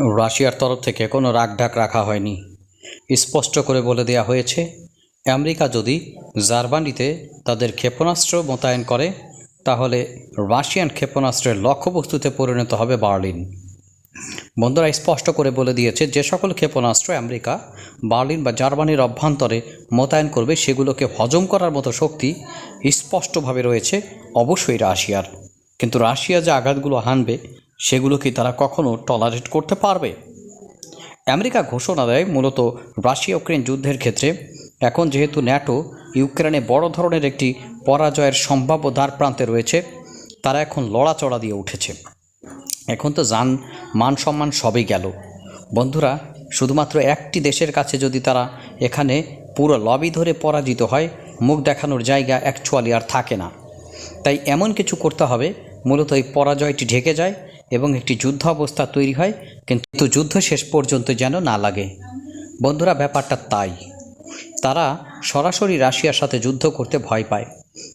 রাশিয়ার তরফ থেকে কোনো রাগঢাক রাখা হয়নি। স্পষ্ট করে বলে দেওয়া হয়েছে, আমেরিকা যদি জার্মানিতে তাদের ক্ষেপণাস্ত্র মোতায়েন করে, তাহলে রাশিয়ান ক্ষেপণাস্ত্রের লক্ষ্যবস্তুতে পরিণত হবে বার্লিন। বন্ধুরা, স্পষ্ট করে বলে দিয়েছে, যে সকল ক্ষেপণাস্ত্র আমেরিকা বার্লিন বা জার্মানির অভ্যন্তরে মোতায়েন করবে, সেগুলোকে হজম করার মতো শক্তি স্পষ্টভাবে রয়েছে, অবশ্যই রাশিয়ার। কিন্তু রাশিয়া যে আঘাতগুলো হানবে সেগুলো কি তারা কখনো টলারেট করতে পারবে? আমেরিকা ঘোষণা দেয় মূলত রাশিয়া ইউক্রেন যুদ্ধের ক্ষেত্রে। এখন যেহেতু ন্যাটো ইউক্রেনে বড় ধরনের একটি পরাজয়ের সম্ভাব্য দ্বার প্রান্তে রয়েছে, তারা এখন লড়াচড়া দিয়ে উঠেছে। এখন তো যান মান সম্মান সবই গেল। বন্ধুরা, শুধুমাত্র একটি দেশের কাছে যদি তারা এখানে পুরো লবি ধরে পরাজিত হয়, মুখ দেখানোর জায়গা অ্যাকচুয়ালি আর থাকে না। তাই এমন কিছু করতে হবে, মূলত এই পরাজয়টি ঢেকে যায় এবং একটি যুদ্ধ অবস্থা তৈরি হয়, কিন্তু যুদ্ধ শেষ পর্যন্ত যেন না লাগে। বন্ধুরা, ব্যাপারটা তাই। তারা সরাসরি রাশিয়ার সাথে যুদ্ধ করতে ভয় পায়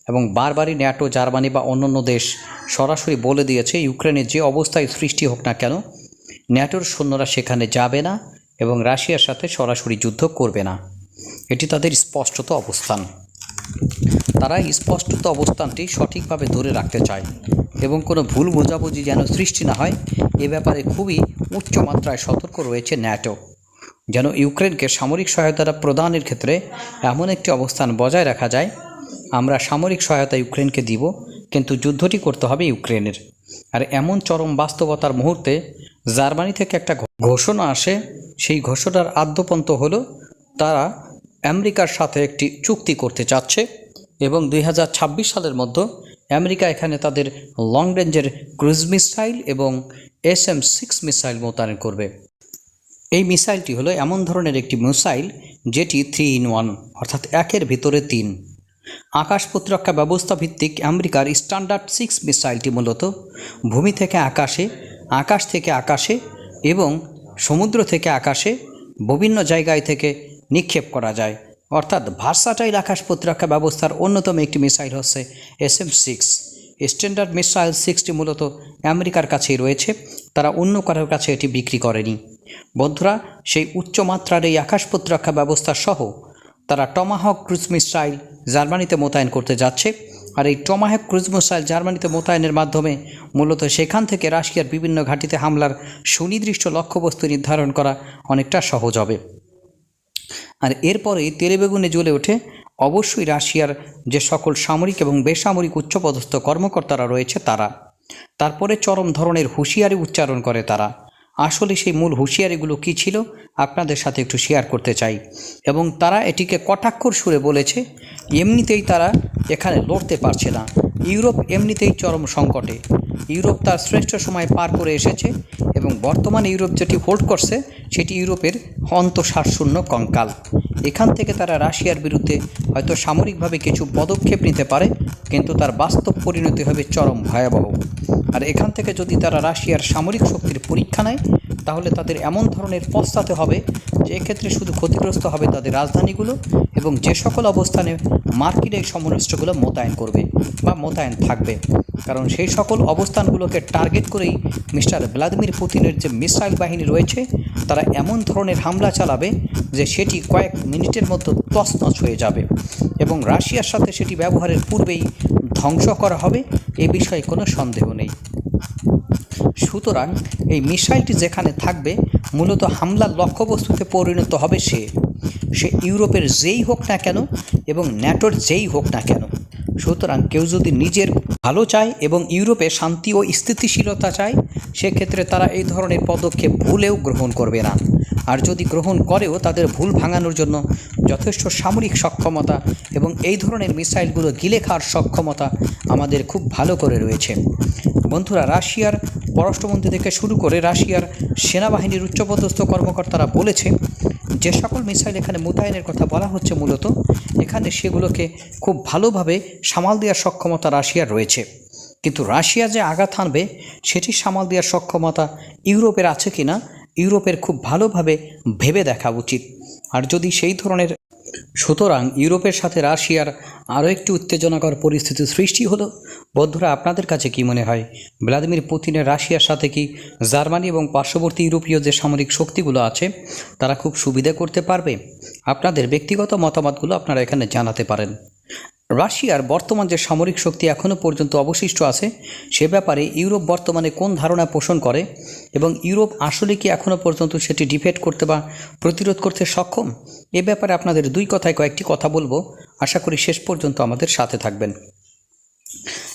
এবং বারবারই ন্যাটো, জার্মানি বা অন্যান্য দেশ সরাসরি বলে দিয়েছে, ইউক্রেনের যে অবস্থায় সৃষ্টি হোক না কেন, ন্যাটোর সৈন্যরা সেখানে যাবে না এবং রাশিয়ার সাথে সরাসরি যুদ্ধ করবে না। এটি তাদের স্পষ্টত অবস্থান। তারা স্পষ্টত অবস্থানটি সঠিকভাবে ধরে রাখতে চায়। এবং কোনো ভুল বোঝাবুঝি যেন সৃষ্টি না হয়, এ ব্যাপারে খুবই উচ্চ মাত্রায় সতর্ক রয়েছে ন্যাটো। যেন ইউক্রেনকে সামরিক সহায়তা প্রদানের ক্ষেত্রে এমন একটি অবস্থান বজায় রাখা যায়, আমরা সামরিক সহায়তা ইউক্রেনকে দিব, কিন্তু যুদ্ধটি করতে হবে ইউক্রেনের। আর এমন চরম বাস্তবতার মুহূর্তে জার্মানি থেকে একটা ঘোষণা আসে, সেই ঘোষণার আদ্যপন্ত হলো, তারা আমেরিকার সাথে একটি চুক্তি করতে চাচ্ছে। এবং দুই হাজার ছাব্বিশ সালের মধ্যে আমেরিকা এখানে তাদের লং রেঞ্জের ক্রুজ মিসাইল এবং এস এম সিক্স মিসাইল মোতায়েন করবে। এই মিসাইলটি হলো এমন ধরনের একটি মিসাইল যেটি থ্রি ইন ওয়ান অর্থাৎ একের ভিতরে তিন। আকাশ প্রতিরক্ষা ব্যবস্থা ভিত্তিক আমেরিকার স্ট্যান্ডার্ড সিক্স মিসাইলটি মূলত ভূমি থেকে আকাশে, আকাশ থেকে আকাশে এবং সমুদ্র থেকে আকাশে বিভিন্ন জায়গায় থেকে নিক্ষেপ করা যায়। অর্থাৎ ভার্সাটাইল আকাশ প্রতিরক্ষা ব্যবস্থার অন্যতম একটি মিসাইল হচ্ছে S M six. Standard missile sixty মূলত আমেরিকার কাছেই রয়েছে, তারা অন্য কারোর কাছে এটি বিক্রি করেনি। বন্ধুরা, সেই উচ্চমাত্রার এই আকাশ প্রতিরক্ষা ব্যবস্থা সহ তারা টমাহক ক্রুজ মিসাইল জার্মানিতে মোতায়েন করতে যাচ্ছে, আর এই টমাহক ক্রুজ মিসাইল জার্মানিতে মোতায়েনের মাধ্যমে মূলত সেখান থেকে রাশিয়ার বিভিন্ন ঘাঁটিতে হামলার সুনির্দিষ্ট লক্ষ্যবস্তু নির্ধারণ করা অনেকটা সহজ হবে। আর এরপরেই তেলেবেগুনে জ্বলে ওঠে। অবশ্যই রাশিয়ার যে সকল সামরিক এবং বেসামরিক উচ্চপদস্থ কর্মকর্তারা রয়েছে তারা। তারপরে চরম ধরনের হুঁশিয়ারি উচ্চারণ করে তারা। আসলে সেই মূল হুঁশিয়ারিগুলো কী ছিল, আপনাদের সাথে একটু শেয়ার করতে চাই। এবং তারা এটিকে কটাক্ষর সুরে বলেছে, এমনিতেই তারা এখানে লড়তে পারছে না। ইউরোপ এমনিতেই চরম সংকটে। ইউরোপ তার শ্রেষ্ঠ সময় পার করে এসেছে এবং বর্তমানে ইউরোপ যেটি হোল্ড করছে, সেটি ইউরোপের অন্তঃসারশূন্য কঙ্কাল। এখান থেকে তারা রাশিয়ার বিরুদ্ধে হয়তো সামরিকভাবে কিছু পদক্ষেপ নিতে পারে, কিন্তু তার বাস্তব পরিণতি হবে চরম ভয়াবহ। আর এখান থেকে যদি তারা রাশিয়ার সামরিক শক্তির পরীক্ষা নেয়, তাহলে তাদের এমন ধরনের পশ্চাতে হবে যে এক্ষেত্রে শুধু ক্ষতিগ্রস্ত হবে তাদের রাজধানীগুলো এবং যে সকল অবস্থানে মার্কিন এই সমরাষ্ট্রগুলো মোতায়েন করবে বা মোতায়েন থাকবে। কারণ সেই সকল অবস্থানগুলোকে টার্গেট করেই মিস্টার ভ্লাদিমির পুতিনের যে মিসাইল বাহিনী রয়েছে, তারা এমন ধরনের হামলা চালাবে যে সেটি কয়েক মিনিটের মধ্যে তছনছ হয়ে যাবে এবং রাশিয়ার সাথে সেটি ব্যবহারের পূর্বেই ধ্বংস করা হবে এ বিষয়ে কোনো সন্দেহ নেই। সুতরাং এই মিসাইলটি যেখানে থাকবে, মূলত হামলার লক্ষ্যবস্তুতে পরিণত হবে সে। সে ইউরোপের যেই হোক না কেন এবং ন্যাটোর যেই হোক না কেন। সুতরাং কেউ যদি নিজের ভালো চায় এবং ইউরোপে শান্তি ও স্থিতিশীলতা চায়, সেক্ষেত্রে তারা এই ধরনের পদক্ষেপ ভুলেও গ্রহণ করবে না। আর যদি গ্রহণ করেও তাদের ভুল ভাঙানোর জন্য যথেষ্ট সামরিক সক্ষমতা এবং এই ধরনের মিসাইলগুলো গিলে খাওয়ার সক্ষমতা আমাদের খুব ভালো করে রয়েছে। বন্ধুরা, রাশিয়ার পররাষ্ট্রমন্ত্রী থেকে শুরু করে রাশিয়ার সেনাবাহিনীর উচ্চপদস্থ কর্মকর্তারা বলেছে যে সকল মিসাইল এখানে মোতায়েনের কথা বলা হচ্ছে মূলত, এখানে সেগুলোকে খুব ভালোভাবে সামাল দেওয়ার সক্ষমতা রাশিয়ার রয়েছে। কিন্তু রাশিয়া যে আঘাত আনবে সেটি সামাল দেওয়ার সক্ষমতা ইউরোপের আছে কি না ইউরোপের খুব ভালোভাবে ভেবে দেখা উচিত। আর যদি সেই ধরনের সুতরাং ইউরোপের সাথে রাশিয়ার আরও একটি উত্তেজনাকর পরিস্থিতি সৃষ্টি হলো। বন্ধুরা, আপনাদের কাছে কি মনে হয়? ভ্লাদিমির পুতিনের রাশিয়ার সাথে কি জার্মানি এবং পার্শ্ববর্তী ইউরোপীয় যে সামরিক শক্তিগুলো আছে, তারা খুব সুবিধা করতে পারবে? আপনাদের ব্যক্তিগত মতামতগুলো আপনারা এখানে জানাতে পারেন। রাশিয়ার বর্তমান যে সামরিক শক্তি এখনও পর্যন্ত অবশিষ্ট আছে, সে ব্যাপারে ইউরোপ বর্তমানে কোন ধারণা পোষণ করে এবং ইউরোপ আসলে কি এখনও পর্যন্ত সেটি ডিফেট করতে বা প্রতিরোধ করতে সক্ষম? এ ব্যাপারে আপনাদের দুই কথায় কয়েকটি কথা বলব। আশা করি শেষ পর্যন্ত আমাদের সাথে থাকবেন।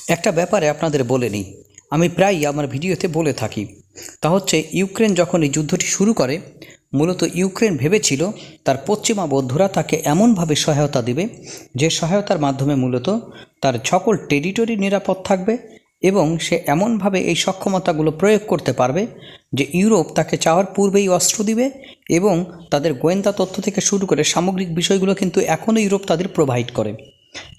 একটা ব্যাপারে আপনাদের বলে নিই। আমি প্রায়ই আমার ভিডিওতে বলে থাকি। তা হচ্ছে, ইউক্রেন যখন এই যুদ্ধটি শুরু করে মূলত ইউক্রেন ভেবেছিল তার পশ্চিমা বন্ধুরা তাকে এমনভাবে সহায়তা দেবে যে সহায়তার মাধ্যমে মূলত তার সকল টেরিটরি নিরাপদ থাকবে এবং সে এমনভাবে এই সক্ষমতাগুলো প্রয়োগ করতে পারবে যে ইউরোপ তাকে চাওয়ার পূর্বেই অস্ত্র দিবে এবং তাদের গোয়েন্দা তথ্য থেকে শুরু করে সামগ্রিক বিষয়গুলো কিন্তু এখনও ইউরোপ তাদের প্রোভাইড করে।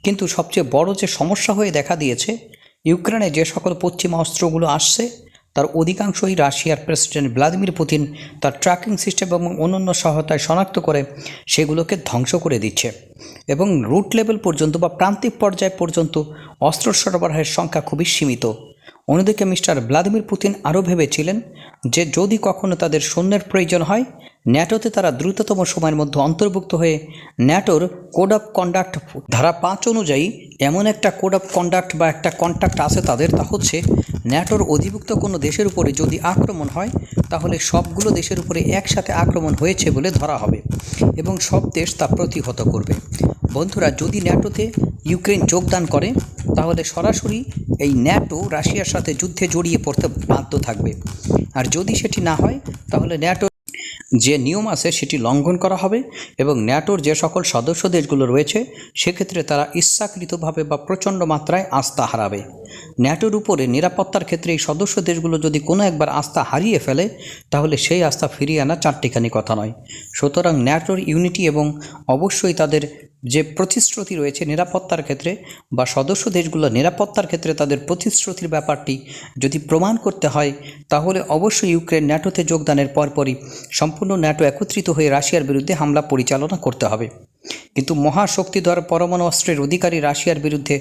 কিন্তু সবচেয়ে বড় যে সমস্যা হয়ে দেখা দিয়েছে, ইউক্রেনে যে সকল পশ্চিমা অস্ত্রগুলো আসছে তার অধিকাংশই রাশিয়ার প্রেসিডেন্ট ভ্লাদিমির পুতিন তার ট্র্যাকিং সিস্টেম এবং অন্যান্য সহায়তায় শনাক্ত করে সেগুলোকে ধ্বংস করে দিচ্ছে এবং রুট লেভেল পর্যন্ত বা প্রান্তিক পর্যায় পর্যন্ত অস্ত্র সরবরাহের সংখ্যা খুবই সীমিত। অন্যদিকে মিস্টার ভ্লাদিমির পুতিন আরও ভেবেছিলেন যে যদি কখনো তাদের সৈন্যের প্রয়োজন হয়, ন্যাটোতে তারা দ্রুততম সময়ের মধ্যে অন্তর্ভুক্ত হয়ে ন্যাটোর কোড অফ কন্ডাক্ট ধারা পাঁচ অনুযায়ী এমন একটা কোড অফ কন্ডাক্ট বা একটা কন্ট্যাক্ট আছে তাদের, তা হচ্ছে ন্যাটোর অধিভুক্ত কোনো দেশের উপরে যদি আক্রমণ হয়, তাহলে সবগুলো দেশের উপরে একসাথে আক্রমণ হয়েছে বলে ধরা হবে এবং সব দেশ তা প্রতিহত করবে। বন্ধুরা, যদি ন্যাটোতে ইউক্রেন যোগদান করে তাহলে সরাসরি এই ন্যাটো রাশিয়ার সাথে যুদ্ধে জড়িয়ে পড়তে বাধ্য থাকবে। আর যদি সেটি না হয়, তাহলে ন্যাটো যে নিয়ম আছে, সেটি লঙ্ঘন করা হবে এবং ন্যাটোর যে সকল সদস্য দেশগুলো রয়েছে, সেক্ষেত্রে তারা ইচ্ছাকৃতভাবে বা প্রচণ্ড মাত্রায় আস্থা হারাবে। ন্যাটোর উপরে নিরাপত্তার ক্ষেত্রে এই সদস্য দেশগুলো যদি কোনো একবার আস্থা হারিয়ে ফেলে, তাহলে সেই আস্থা ফিরিয়ে আনা চারটিখানি কথা নয়। সুতরাং ন্যাটোর ইউনিটি এবং অবশ্যই তাদের যে প্রতিশ্রুতি রয়েছে নিরাপত্তার ক্ষেত্রে বা সদস্য দেশগুলো নিরাপত্তার ক্ষেত্রে তাদের প্রতিশ্রুতির ব্যাপারটি যদি প্রমাণ করতে হয়, তাহলে অবশ্যই ইউক্রেন ন্যাটোতে যোগদানের পরপরই সম্পূর্ণ ন্যাটো একত্রিত হয়ে রাশিয়ার বিরুদ্ধে হামলা পরিচালনা করতে হবে। কিন্তু মহাশক্তিধর পরমাণু অস্ত্রের অধিকারী রাশিয়ার বিরুদ্ধে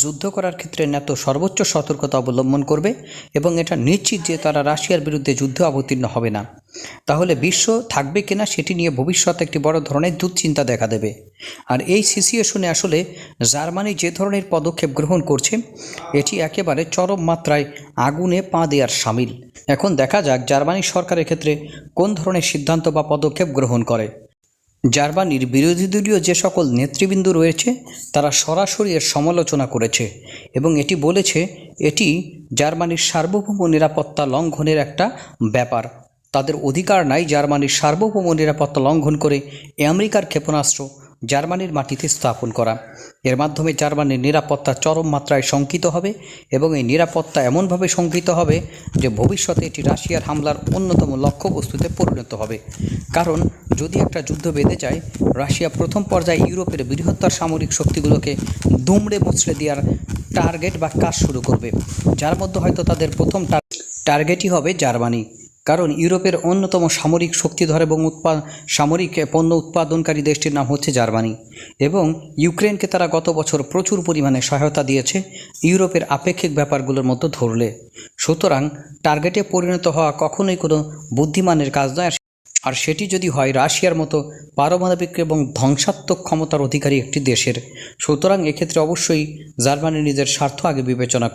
যুদ্ধ করার ক্ষেত্রে ন্যাটো সর্বোচ্চ সতর্কতা অবলম্বন করবে এবং এটা নিশ্চিত যে তারা রাশিয়ার বিরুদ্ধে যুদ্ধ অবতীর্ণ হবে না। তাহলে বিশ্ব থাকবে কিনা সেটি নিয়ে ভবিষ্যতে একটি বড় ধরনের দুশ্চিন্তা দেখা দেবে। আর এই সিচুয়েশনে আসলে জার্মানি যে ধরনের পদক্ষেপ গ্রহণ করছে, এটি একেবারে চরম মাত্রায় আগুনে পা দেওয়ার সামিল। এখন দেখা যাক জার্মানি সরকারের ক্ষেত্রে কোন ধরনের সিদ্ধান্ত বা পদক্ষেপ গ্রহণ করে। জার্মানির বিরোধী দলীয় যে সকল নেতৃবৃন্দ রয়েছে, তারা সরাসরি এর সমালোচনা করেছে এবং এটি বলেছে, এটি জার্মানির সার্বভৌম নিরাপত্তা লঙ্ঘনের একটা ব্যাপার। তাদের অধিকার নাই জার্মানির সার্বভৌম নিরাপত্তা লঙ্ঘন করে আমেরিকার ক্ষেপণাস্ত্র জার্মানির মাটিতে স্থাপন করা। এর মাধ্যমে জার্মানির নিরাপত্তা চরম মাত্রায় শঙ্কিত হবে এবং এই নিরাপত্তা এমনভাবে শঙ্কিত হবে যে ভবিষ্যতে এটি রাশিয়ার হামলার অন্যতম লক্ষ্যবস্তুতে পরিণত হবে। কারণ, যদি একটা যুদ্ধ বেঁধে যায়, রাশিয়া প্রথম পর্যায়ে ইউরোপের বৃহত্তর সামরিক শক্তিগুলোকে দুমড়ে মুচড়ে দেওয়ার টার্গেট বা কাজ শুরু করবে। যার মধ্যে হয়তো তাদের প্রথম টার্গেটই হবে জার্মানি। কারণ ইউরোপের অন্যতম সামরিক শক্তিধর এবং উৎপা সামরিক পণ্য উৎপাদনকারী দেশটির নাম হচ্ছে জার্মানি। এবং ইউক্রেনকে তারা গত বছর প্রচুর পরিমাণে সহায়তা দিয়েছে ইউরোপের আপেক্ষিক ব্যাপারগুলোর মধ্যে ধরলে। সুতরাং টার্গেটে পরিণত হওয়া কখনোই কোনো বুদ্ধিমানের কাজ নয়। আর সেটি যদি হয় রাশিয়ার মতো পারমাণবিক এবং ধ্বংসাত্মক ক্ষমতার অধিকারী একটি দেশের। সুতরাং এক্ষেত্রে অবশ্যই জার্মানি নিজের স্বার্থ আগে বিবেচনা